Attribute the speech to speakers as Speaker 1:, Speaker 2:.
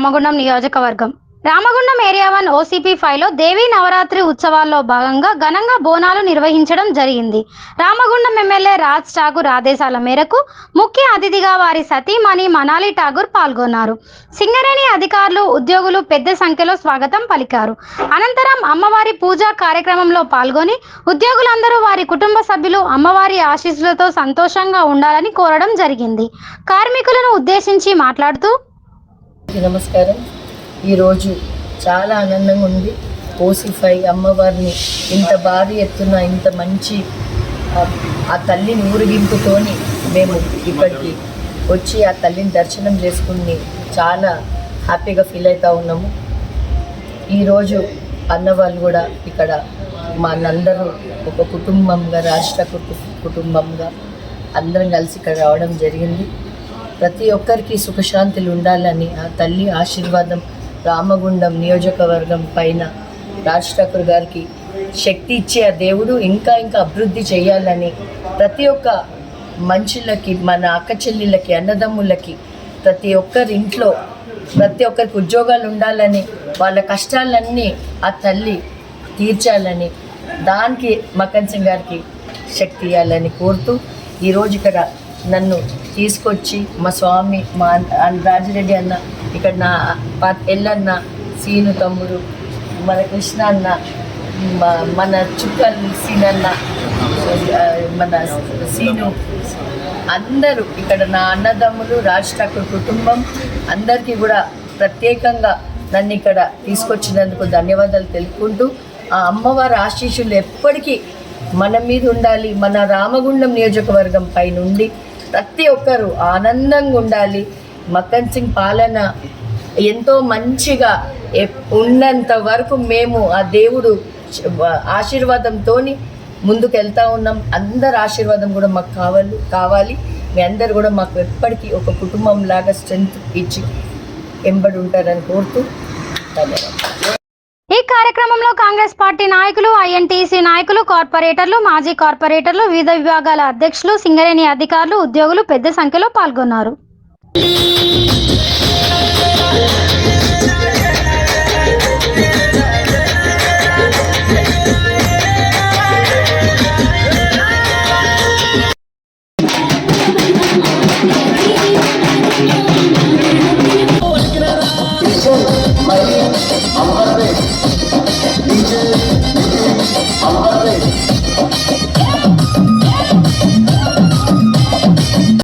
Speaker 1: రామగుండం నియోజకవర్గం. Ramagundam area one OCP ఫైవ్లో దేవీ నవరాత్రి ఉత్సవాల్లో భాగంగా ఘనంగా బోనాలు నిర్వహించడం జరిగింది. రామగుండం ఎమ్మెల్యే రాజ్ ఠాగూర్ ఆదేశాల మేరకు ముఖ్య అతిథిగా వారి సతీమణి మనాలి ఠాగూర్ పాల్గొన్నారు. సింగరేణి అధికారులు ఉద్యోగులు పెద్ద సంఖ్యలో స్వాగతం పలికారు. అనంతరం అమ్మవారి పూజా కార్యక్రమంలో పాల్గొని ఉద్యోగులందరూ వారి కుటుంబ సభ్యులు అమ్మవారి ఆశీస్సులతో సంతోషంగా ఉండాలని కోరడం జరిగింది. కార్మికులను ఉద్దేశించి మాట్లాడుతూ
Speaker 2: నమస్కారం. ఈరోజు చాలా ఆనందంగా ఉంది. ఓసిఫై అమ్మవారిని ఇంత భారీ ఎత్తున ఇంత మంచి ఆ, తల్లిని ఊరిగింపుతోని మేము ఇప్పటికి వచ్చి ఆ తల్లిని దర్శనం చేసుకుని చాలా హ్యాపీగా ఫీల్ అవుతూ ఉన్నాము. ఈరోజు అన్నవాళ్ళు కూడా ఇక్కడ మా ఒక కుటుంబంగా రాష్ట్ర కుటు- కుటుంబంగా అందరం కలిసి ఇక్కడ రావడం జరిగింది. ప్రతి ఒక్కరికి సుఖశాంతులు ఉండాలని ఆ తల్లి ఆశీర్వాదం రామగుండం నియోజకవర్గం పైన రాజ్ ఠాకూర్ గారికి శక్తి ఇచ్చే ఆ దేవుడు ఇంకా ఇంకా అభివృద్ధి చేయాలని ప్రతి ఒక్క మనుషులకి మన అక్క చెల్లెళ్ళకి అన్నదమ్ములకి ప్రతి ఒక్కరి ఇంట్లో ప్రతి ఒక్కరికి ఉద్యోగాలు ఉండాలని వాళ్ళ కష్టాలన్నీ ఆ తల్లి తీర్చాలని దానికి మకన్ సింగ్ గారికి శక్తి ఇవ్వాలని కోరుతూ ఈరోజు ఇక్కడ నన్ను తీసుకొచ్చి మా స్వామి మా రాజిరెడ్డి అన్న ఇక్కడ నా పా- ఎల్లన్న సీను తమ్ముడు మన కృష్ణ అన్న మన చుక్కల్ సీనన్న మన సీను అందరూ ఇక్కడ నా అన్నదమ్ములు రాజ్ ఠాకూర్ కుటుంబం అందరికీ కూడా ప్రత్యేకంగా నన్ను ఇక్కడ తీసుకొచ్చినందుకు ధన్యవాదాలు తెలుపుకుంటూ ఆ అమ్మవారి ఆశీస్సులు ఎప్పటికీ మన మీద ఉండాలి మన రామగుండం నియోజకవర్గం పైన ఉండి ప్రతి ఒక్కరూ ఆనందంగా ఉండాలి. మక్కన్ సింగ్ పాలన ఎంతో మంచిగా ఉన్నంత వరకు మేము ఆ దేవుడు ఆశీర్వాదంతో ముందుకు వెళ్తా ఉన్నాం. అందరి ఆశీర్వాదం కూడా మాకు కావాలి కావాలి. మీ అందరు కూడా మాకు ఎప్పటికీ ఒక కుటుంబం లాగా స్ట్రెంగ్త్ ఇచ్చి ఎంబడి ఉంటారని కోరుతూ ధన్యవాదాలు.
Speaker 1: ఈ కార్యక్రమంలో కాంగ్రెస్ పార్టీ నాయకులు ఐఎన్టీసీ నాయకులు కార్పొరేటర్లు మాజీ కార్పొరేటర్లు వివిధ విభాగాల అధ్యక్షులు సింగరేణి అధికారులు ఉద్యోగులు పెద్ద సంఖ్యలో పాల్గొన్నారు.